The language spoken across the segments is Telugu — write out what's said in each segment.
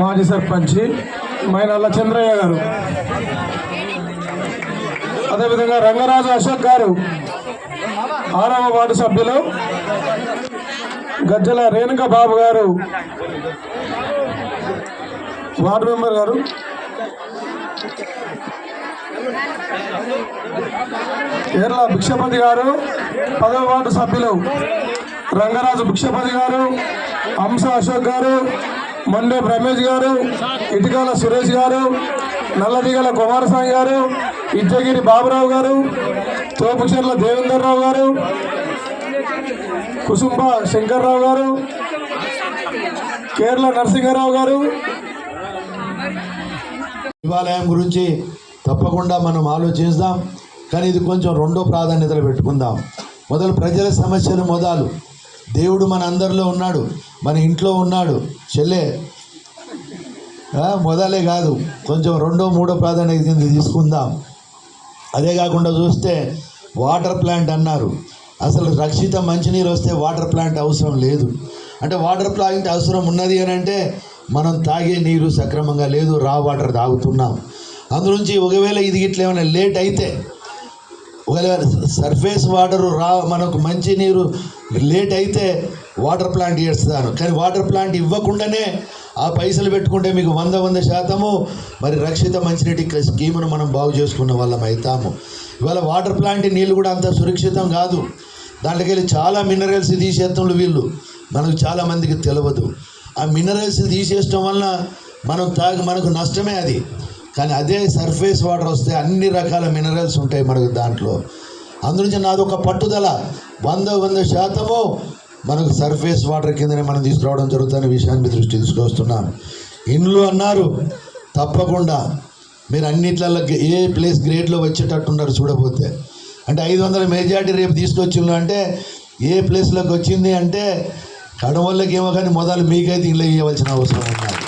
మాజీ సర్పంచి మైనల్ల చంద్రయ్య గారు. అదేవిధంగా రంగరాజు అశోక్ గారు ఆరవ వార్డు సభ్యులు గజ్జల రేణుక బాబు గారు వార్డు మెంబర్ గారు. కేరళ భిక్షపతి గారు పదవ వార్డు సభ్యులు రంగరాజు భిక్షపతి గారు హంస అశోక్ గారు మండే రమేష్ గారు ఇటుకాల సురేష్ గారు నల్లదిగల కుమారస్వామి గారు ఇద్దగిరి బాబురావు గారు తోపుచర్ల దేవేందర్రావు గారు కుసుంబ శంకర్రావు గారు కేరళ నరసింహారావు గారు. దేవాలయం గురించి తప్పకుండా మనం ఆలోచిస్తాం కానీ ఇది కొంచెం రెండో ప్రాధాన్యతలు పెట్టుకుందాం. మొదలు ప్రజల సమస్యలు మొదలు. దేవుడు మన అందరిలో ఉన్నాడు మన ఇంట్లో ఉన్నాడు. చెల్లే మొదలే కాదు కొంచెం రెండో మూడో ప్రాధాన్యత కింద తీసుకుందాం. అదే కాకుండా చూస్తే వాటర్ ప్లాంట్ అన్నారు. అసలు రక్షిత మంచినీరు వస్తే వాటర్ ప్లాంట్ అవసరం లేదు. అంటే వాటర్ ప్లాంట్ అవసరం ఉన్నది అని అంటే మనం తాగే నీరు సక్రమంగా లేదు రా వాటర్ తాగుతున్నాం. అందులోంచి ఒకవేళ ఇది ఇట్లా ఏమైనా లేట్ అయితే ఒకవేళ సర్ఫేస్ వాటర్ రా మనకు మంచి నీరు లేట్ అయితే వాటర్ ప్లాంట్ చేస్తాను కానీ వాటర్ ప్లాంట్ ఇవ్వకుండానే ఆ పైసలు పెట్టుకుంటే మీకు వంద వంద శాతము. మరి రక్షిత మంచినీటి క- స్కీమును మనం బాగు చేసుకున్న వాళ్ళం అవుతాము ఇవాళ వాటర్ ప్లాంట్ నీళ్ళు కూడా అంత సురక్షితం కాదు. దాంట్లోకి వెళ్ళి చాలా మినరల్స్ తీసేస్తుండ్రు వీళ్ళు. మనకు చాలామందికి తెలియదు ఆ మినరల్స్ తీసేయడం వలన మనం తాగి మనకు నష్టమే అది. కానీ అదే సర్ఫేస్ వాటర్ వస్తే అన్ని రకాల మినరల్స్ ఉంటాయి మనకు దాంట్లో. అందునుంచి నాది ఒక పట్టుదల. వంద వంద శాతము మనకు సర్ఫేస్ వాటర్ కిందనే మనం తీసుకురావడం జరుగుతున్న విషయాన్ని మీ దృష్టి తీసుకొస్తున్నాం. ఇండ్లు అన్నారు తప్పకుండా. మీరు అన్నిట్లలో ఏ ప్లేస్ గ్రేడ్లో వచ్చేటట్టున్నారు చూడపోతే అంటే ఐదు వందల మెజార్టీ రేపు తీసుకొచ్చిండ్రు అంటే ఏ ప్లేస్లోకి వచ్చింది అంటే కడవల్లకి ఏమో కానీ మొదలు మీకైతే ఇల్లు ఇవ్వవలసిన అవసరం ఉన్నది.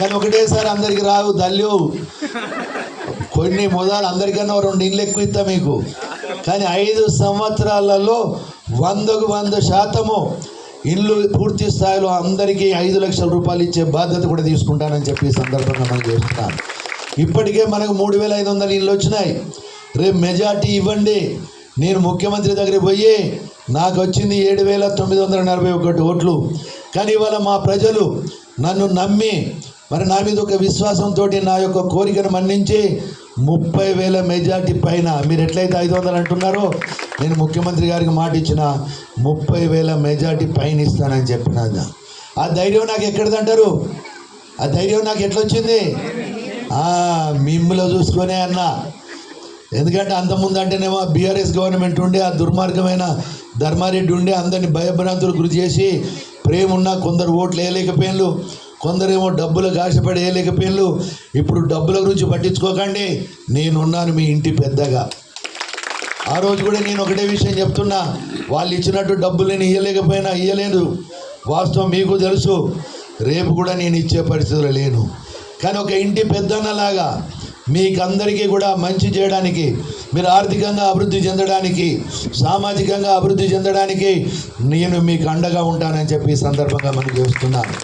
కానీ ఒకటేసారి అందరికి రావు దల్లు కొన్ని మొదలు అందరికన్నా రెండు ఇండ్లు ఎక్కువ ఇస్తా మీకు. కానీ ఐదు సంవత్సరాలలో వందకు వంద శాతము ఇల్లు పూర్తి స్థాయిలో అందరికీ ఐదు లక్షల రూపాయలు ఇచ్చే బాధ్యత కూడా తీసుకుంటానని చెప్పి సందర్భంగా మనం చేస్తున్నాను ఇప్పటికే మనకు మూడు వేల ఐదు వందల ఇళ్ళు వచ్చినాయి. రేపు మెజార్టీ ఇవ్వండి. నేను ముఖ్యమంత్రి దగ్గరికి పోయి నాకు వచ్చింది ఏడు వేల తొమ్మిది వందల నలభై ఒకటి ఓట్లు. కానీ ఇవాళ మా ప్రజలు నన్ను నమ్మి మరి నా మీద ఒక విశ్వాసంతో నా యొక్క కోరికను మన్నించి ముప్పై వేల మెజార్టీ పైన మీరు ఎట్లయితే ఐదు వందలు అంటున్నారో నేను ముఖ్యమంత్రి గారికి మాట ఇచ్చిన ముప్పై వేల మెజార్టీ పైన ఇస్తానని చెప్పిన ఆ ధైర్యం నాకు ఎక్కడిదంటారు ఆ ధైర్యం నాకు ఎట్లొచ్చింది? మిమ్మలో మిమ్మల్ని అన్న. ఎందుకంటే అంతకుముందు అంటేనేమో బీఆర్ఎస్ గవర్నమెంట్ ఉండే ఆ దుర్మార్గమైన ధర్మారెడ్డి ఉండి అందరిని భయభ్రాంతులు గురి చేసి ప్రేమ ఉన్న కొందరు ఓట్లు వేయలేకపోయినారు కొందరేమో డబ్బులు ఆశపడి వేయలేకపోయిన్లు ఇప్పుడు డబ్బుల గురించి పట్టించుకోకండి. నేనున్నాను మీ ఇంటి పెద్దగా. ఆ రోజు కూడా నేను ఒకటే విషయం చెప్తున్నా. వాళ్ళు ఇచ్చినట్టు డబ్బులు నేను ఇవ్వలేకపోయినా ఇవ్వలేదు వాస్తవం మీకు తెలుసు. రేపు కూడా నేను ఇచ్చే పరిస్థితులు లేను. కానీ ఒక ఇంటి పెద్దన్నలాగా మీకందరికీ కూడా మంచి చేయడానికి మీరు ఆర్థికంగా అభివృద్ధి చెందడానికి సామాజికంగా అభివృద్ధి చెందడానికి నేను మీకు అండగా ఉంటానని చెప్పి ఈ సందర్భంగా మనం చేస్తున్నాను